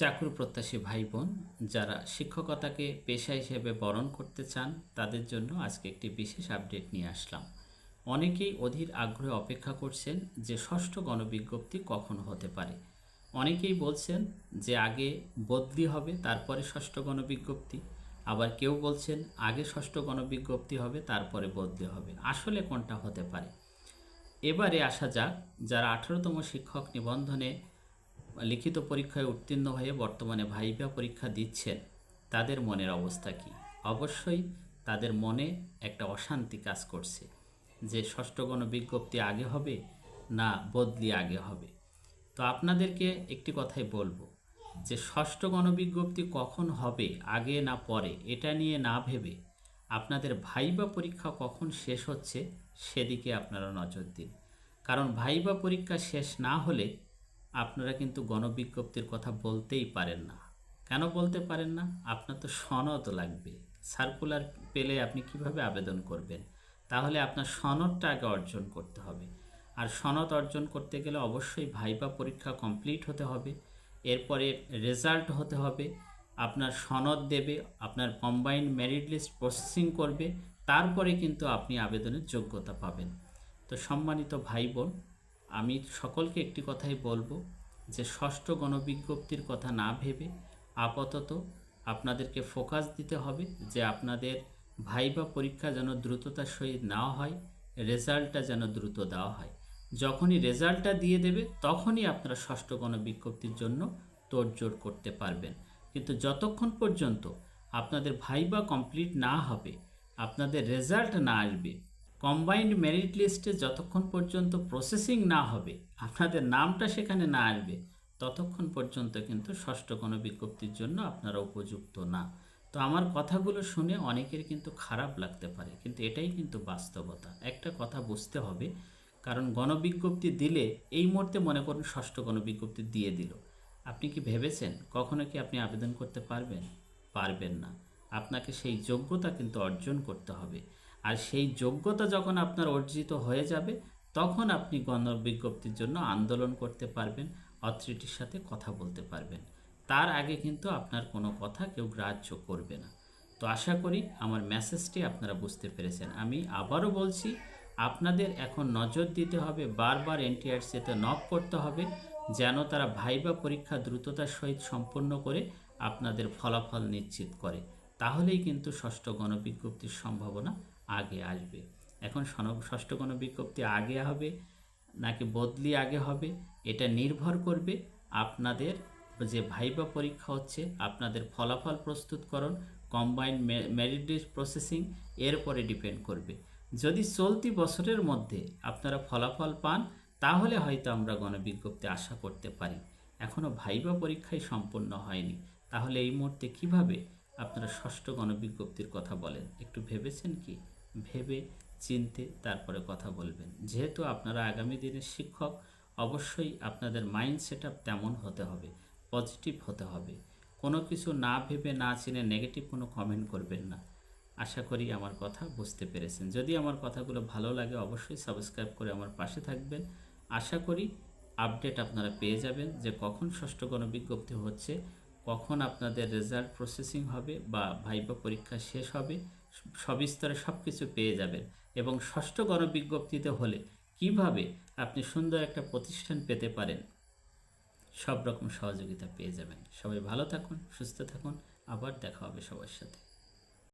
চাকরি প্রত্যাশী ভাই বোন যারা শিক্ষকতাকে পেশা হিসেবে বরণ করতে চান, তাদের জন্য আজকে একটি বিশেষ আপডেট নিয়ে আসলাম। অনেকেই অধীর আগ্রহে অপেক্ষা করছেন যে ষষ্ঠ গণবিজ্ঞপ্তি কখন হতে পারে। অনেকেই বলছেন যে আগে বদলি হবে, তারপরে ষষ্ঠ গণবিজ্ঞপ্তি। আবার কেউ বলছেন আগে ষষ্ঠ গণবিজ্ঞপ্তি হবে, তারপরে বদলি হবে। আসলে কোনটা হতে পারে? এবারে আসা যাক, যারা আঠারোতম শিক্ষক নিবন্ধনে লিখিত পরীক্ষায় উত্তীর্ণ হয়ে বর্তমানে ভাইভা পরীক্ষা দিচ্ছেন, তাদের মনের অবস্থা কী? অবশ্যই তাদের মনে একটা অশান্তি কাজ করছে যে ষষ্ঠ বিজ্ঞপ্তি আগে হবে না বদলি আগে হবে। তো আপনাদেরকে একটি কথাই বলব যে ষষ্ঠ গণবিজ্ঞপ্তি কখন হবে, আগে না পরে, এটা নিয়ে না ভেবে আপনাদের ভাইবা পরীক্ষা কখন শেষ হচ্ছে সেদিকে আপনারা নজর দিন। কারণ ভাইবা পরীক্ষা শেষ না হলে আপনারা কিন্তু গণবিজ্ঞপ্তির কথা বলতেই পারেন না। কেন বলতে পারেন না? আপনার তো সনদ লাগবে। সার্কুলার পেলে আপনি কীভাবে আবেদন করবেন? তাহলে আপনার সনদটা আগে অর্জন করতে হবে। আর সনদ অর্জন করতে গেলে অবশ্যই ভাইবা পরীক্ষা কমপ্লিট হতে হবে। এরপরে রেজাল্ট হতে হবে। আপনার সনদ দেবে, আপনার কম্বাইন্ড মেরিট লিস্ট প্রসেসিং করবে। তারপরে কিন্তু আপনি আবেদনের যোগ্যতা পাবেন। তো সম্মানিত ভাই বোন আমি সকলকে একটি কথাই বলব যে ষষ্ঠ গণবিজ্ঞপ্তির কথা না ভেবে আপাতত আপনাদেরকে ফোকাস দিতে হবে যে আপনাদের ভাইবা পরীক্ষা যেন দ্রুততার সহিত নেওয়া হয়, রেজাল্টটা যেন দ্রুত দেওয়া হয়। যখনই রেজাল্টটা দিয়ে দেবে, তখনই আপনারা ষষ্ঠ গণবিজ্ঞপ্তির জন্য তোড়জোড় করতে পারবেন। কিন্তু যতক্ষণ পর্যন্ত আপনাদের ভাইবা কমপ্লিট না হবে, আপনাদের রেজাল্ট না আসবে কম্বাইন্ড মেরিট লিস্টে যতক্ষণ পর্যন্ত প্রসেসিং না হবে, আপনাদের নামটা সেখানে না আসবে, ততক্ষণ পর্যন্ত কিন্তু ষষ্ঠ কোনো বিজ্ঞপ্তির জন্য আপনারা উপযুক্ত না। তো আমার কথাগুলো শুনে অনেকের কিন্তু খারাপ লাগতে পারে, কিন্তু এটাই কিন্তু বাস্তবতা। একটা কথা বুঝতে হবে, কারণ গণবিজ্ঞপ্তি দিলে এই মুহূর্তে মনে করুন ষষ্ঠ গণবিজ্ঞপ্তি দিয়ে দিল। আপনি কি ভেবেছেন? কখনো কি আপনি আবেদন করতে পারবেন? পারবেন না। আপনাকে সেই যোগ্যতা কিন্তু অর্জন করতে হবে। আর সেই যোগ্যতা যখন আপনার অর্জিত হয়ে যাবে, তখন আপনি গণবিজ্ঞপ্তির জন্য আন্দোলন করতে পারবেন, অথরিটির সাথে কথা বলতে পারবেন। তার আগে কিন্তু আপনার কোনো কথা কেউ গ্রাহ্য করবে না। তো আশা করি আমার মেসেজটি আপনারা বুঝতে পেরেছেন। আমি আবারও বলছি, আপনাদের এখন নজর দিতে হবে, বারবার এনটিআরসিতে নক করতে হবে, যেন তারা ভাইবা পরীক্ষা দ্রুততার সহিত সম্পন্ন করে আপনাদের ফলাফল নিশ্চিত করে। তাহলেই কিন্তু ষষ্ঠ গণবিজ্ঞপ্তির সম্ভাবনা আগে আসবে। এখন ষষ্ঠ গণবিজ্ঞপ্তি আগে হবে নাকি বদলি আগে হবে, এটা নির্ভর করবে আপনাদের যে ভাইবা পরীক্ষা হচ্ছে, আপনাদের ফলাফল প্রস্তুতকরণ কম্বাইন্ড মেরিট প্রসেসিং এর পরে ডিপেন্ড করবে। যদি চলতি বছরের মধ্যে আপনারা ফলাফল পান, তাহলে হয়তো আমরা গণবিজ্ঞপ্তি আশা করতে পারি। এখনও ভাইবা পরীক্ষাই সম্পন্ন হয়নি। তাহলে এই মুহূর্তে কীভাবে আপনারা ষষ্ঠ গণবিজ্ঞপ্তির কথা বলেন? একটু ভেবেছেন কি? ভেবে চিনতে তারপরে কথা বলবেন। যেহেতু আপনারা আগামী দিনের শিক্ষক, অবশ্যই আপনাদের মাইন্ড সেট তেমন হতে হবে, পজিটিভ হতে হবে। কোনো কিছু না ভেবে না চিনে নেগেটিভ কোনো কমেন্ট করবেন না। আশা করি আমার কথা বুঝতে পেরেছেন। যদি আমার কথাগুলো ভালো লাগে, অবশ্যই সাবস্ক্রাইব করে আমার পাশে থাকবেন। আশা করি আপডেট আপনারা পেয়ে যাবেন যে কখন ষষ্ঠ গণবিজ্ঞপ্তি হচ্ছে, কখন আপনাদের রেজাল্ট প্রসেসিং হবে বা ভাইবা পরীক্ষা শেষ হবে। সবিস্তরে সব কিছু পেয়ে যাবেন এবং ষষ্ঠ গণবিজ্ঞপ্তিতে হলে কীভাবে আপনি সুন্দর একটা প্রতিষ্ঠান পেতে পারেন সব রকম সহযোগিতা পেয়ে যাবেন। সবাই ভালো থাকুন, সুস্থ থাকুন, আবার দেখা হবে সবার সাথে।